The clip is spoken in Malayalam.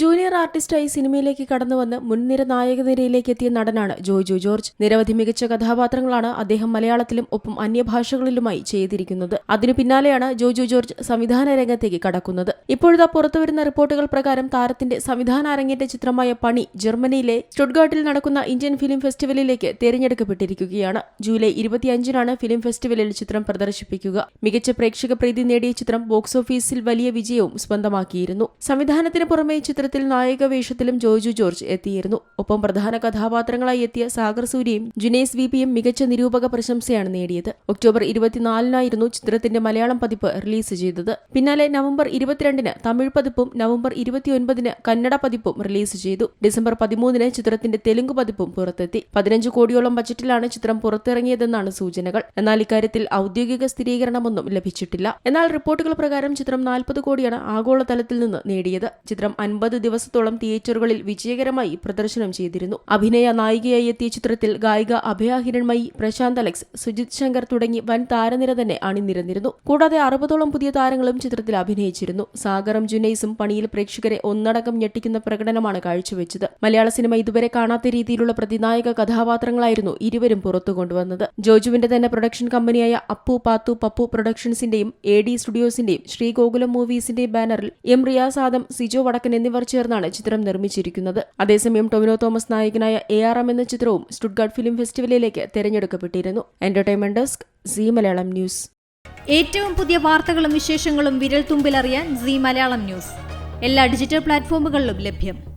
ജൂനിയർ ആർട്ടിസ്റ്റായി സിനിമയിലേക്ക് കടന്നുവന്ന് മുൻനിര നായക നിരയിലേക്ക് എത്തിയ നടനാണ് ജോജു ജോർജ്. നിരവധി മികച്ച കഥാപാത്രങ്ങളാണ് അദ്ദേഹം മലയാളത്തിലും ഒപ്പം അന്യഭാഷകളിലുമായി ചെയ്തിരിക്കുന്നത്. അതിനു പിന്നാലെയാണ് ജോജു ജോർജ് സംവിധാന രംഗത്തേക്ക് കടക്കുന്നത്. ഇപ്പോഴത്തെ പുറത്തുവരുന്ന റിപ്പോർട്ടുകൾ പ്രകാരം താരത്തിന്റെ സംവിധാന അരങ്ങേറ്റ ചിത്രമായ പണി ജർമ്മനിയിലെ സ്റ്റുഡ്ഗാട്ടിൽ നടക്കുന്ന ഇന്ത്യൻ ഫിലിം ഫെസ്റ്റിവലിലേക്ക് തിരഞ്ഞെടുക്കപ്പെട്ടിരിക്കുകയാണ്. ജൂലൈ ഇരുപത്തിയഞ്ചിനാണ് ഫിലിം ഫെസ്റ്റിവലിൽ ചിത്രം പ്രദർശിപ്പിക്കുക. മികച്ച പ്രേക്ഷക പ്രീതി നേടിയ ചിത്രം ബോക്സ് ഓഫീസിൽ വലിയ വിജയവും സ്വന്തമാക്കിയിരുന്നു. സംവിധാനത്തിന് പുറമെ ചിത്രത്തിൽ നായക വേഷത്തിലും ജോജു ജോർജ് എത്തിയിരുന്നു. ഒപ്പം പ്രധാന കഥാപാത്രങ്ങളായി എത്തിയ സാഗർ സൂര്യയും ജുനേസ് വി പിയും മികച്ച നിരൂപക പ്രശംസയാണ് നേടിയത്. ഒക്ടോബർ ഇരുപത്തിനാലിനായിരുന്നു ചിത്രത്തിന്റെ മലയാളം പതിപ്പ് റിലീസ് ചെയ്തത്. പിന്നാലെ നവംബർ ഇരുപത്തിരണ്ടിന് തമിഴ് പതിപ്പും നവംബർ ഇരുപത്തിയൊൻപതിന് കന്നഡ പതിപ്പും റിലീസ് ചെയ്തു. ഡിസംബർ പതിമൂന്നിന് ചിത്രത്തിന്റെ തെലുങ്ക് പതിപ്പും പുറത്തെത്തി. പതിനഞ്ച് കോടിയോളം ബജറ്റിലാണ് ചിത്രം പുറത്തിറങ്ങിയതെന്നാണ് സൂചനകൾ. എന്നാൽ ഇക്കാര്യത്തിൽ ഔദ്യോഗിക സ്ഥിരീകരണമൊന്നും ലഭിച്ചിട്ടില്ല. എന്നാൽ റിപ്പോർട്ടുകൾ പ്രകാരം ചിത്രം നാൽപ്പത് കോടിയാണ് ആഗോളതലത്തിൽ നിന്ന് നേടിയത്. ചിത്രം അൻപത് ദിവസത്തോളം തിയേറ്ററുകളിൽ വിജയകരമായി പ്രദർശനം ചെയ്തിരുന്നു. അഭിനയ നായികയായി എത്തിയ ചിത്രത്തിൽ ഗായിക അഭയ ഹിരൺമയി പ്രശാന്ത് അലക്സ് സുജിത് ശങ്കർ തുടങ്ങി വൻ താരനിര തന്നെ അണിനിരന്നിരുന്നു. കൂടാതെ അറുപതോളം പുതിയ താരങ്ങളും ചിത്രത്തിൽ അഭിനയിച്ചിരുന്നു. സാഗറും ജുനൈസും പണിയിൽ പ്രേക്ഷകരെ ഒന്നടങ്കം ഞെട്ടിക്കുന്ന പ്രകടനമാണ് കാഴ്ചവെച്ചത്. മലയാള സിനിമ ഇതുവരെ കാണാത്ത രീതിയിലുള്ള പ്രതിനായക കഥാപാത്രങ്ങളായിരുന്നു ഇരുവരും പുറത്തു കൊണ്ടുവന്നത് ജോജുവിന്റെ തന്നെ പ്രൊഡക്ഷൻ കമ്പനിയായ അപ്പു പാത്തു പപ്പു പ്രൊഡക്ഷൻസിന്റെയും എ ഡി സ്റ്റുഡിയോസിന്റെയും ശ്രീഗോകുലം മൂവീസിന്റെയും ബാനറിൽ എം റിയാസ് ആദം സിജോ വടക്കൻ എന്നിവർ ചേർന്നാണ് ചിത്രം നിർമ്മിച്ചിരിക്കുന്നത്. അതേസമയം ടൊമിനോ തോമസ് നായകനായ എ ആർ എം എന്ന ചിത്രവും സ്റ്റുഡ്ഗാർഡ് ഫിലിം ഫെസ്റ്റിവലിലേക്ക് തെരഞ്ഞെടുക്കപ്പെട്ടിരുന്നു. Entertainment desk Zee Malayalam news. ഏറ്റവും പുതിയ വാർത്തകളും വിശേഷങ്ങളും വിരൽ തുമ്പിലറിയാൻ സി മലയാളം ന്യൂസ്. എല്ലാ ഡിജിറ്റൽ പ്ലാറ്റ്ഫോമുകളിലും ലഭ്യം.